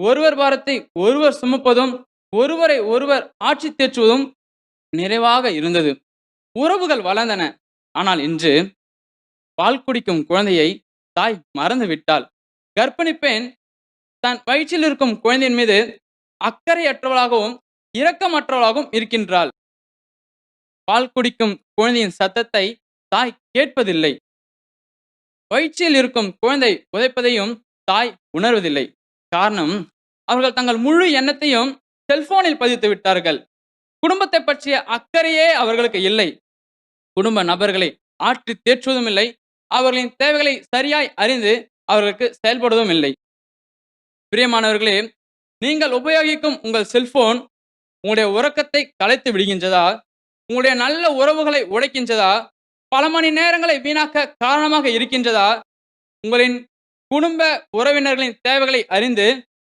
ஒருவர் பாரத்தை ஒருவர் சுமப்பதும் ஒருவரை ஒருவர் ஆட்சி தேற்றுவதும் நிறைவாக இருந்தது. உறவுகள் வளர்ந்தன. ஆனால் இன்று பால் குடிக்கும் குழந்தையை தாய் மறந்து விட்டாள் கர்ப்பிணி பெண் தன் வயிற்றில் இருக்கும் குழந்தையின் மீது அக்கறையற்றவளாகவும் இரக்கமற்றவளாகவும் இருக்கின்றாள். பால் குடிக்கும் குழந்தையின் சத்தத்தை தாய் கேட்பதில்லை. வயிற்றில் இருக்கும் குழந்தை உதைப்பதையும் தாய் உணர்வதில்லை. காரணம் அவர்கள் தங்கள் முழு எண்ணத்தையும் செல்போனில் பதித்து விட்டார்கள். குடும்பத்தை பற்றிய அக்கறையே அவர்களுக்கு இல்லை. குடும்ப நபர்களை ஆற்றி தேற்றுவதும் இல்லை. அவர்களின் தேவைகளை சரியாய் அறிந்து அவர்களுக்கு செயல்படுவதும் இல்லை. பிரியமானவர்களே நீங்கள் உபயோகிக்கும் உங்கள் செல்போன் உங்களுடைய உறக்கத்தை கலைத்து விடுகின்றதா? உங்களுடைய நல்ல உறவுகளை உடைக்கின்றதா? பல மணி நேரங்களை வீணாக்க காரணமாக இருக்கின்றதா? உங்களின் குடும்ப உறவினர்களின் தேவைகளை அறிந்து